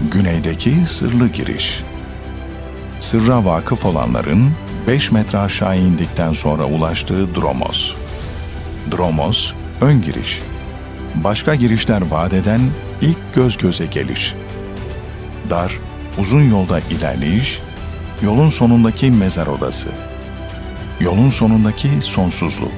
Güneydeki sırlı giriş. Sırra vakıf olanların 5 metre aşağı indikten sonra ulaştığı Dromos. Dromos, ön giriş. Başka girişler vaat eden ilk göz göze geliş. Dar, uzun yolda ilerleyiş, yolun sonundaki mezar odası. Yolun sonundaki sonsuzluk.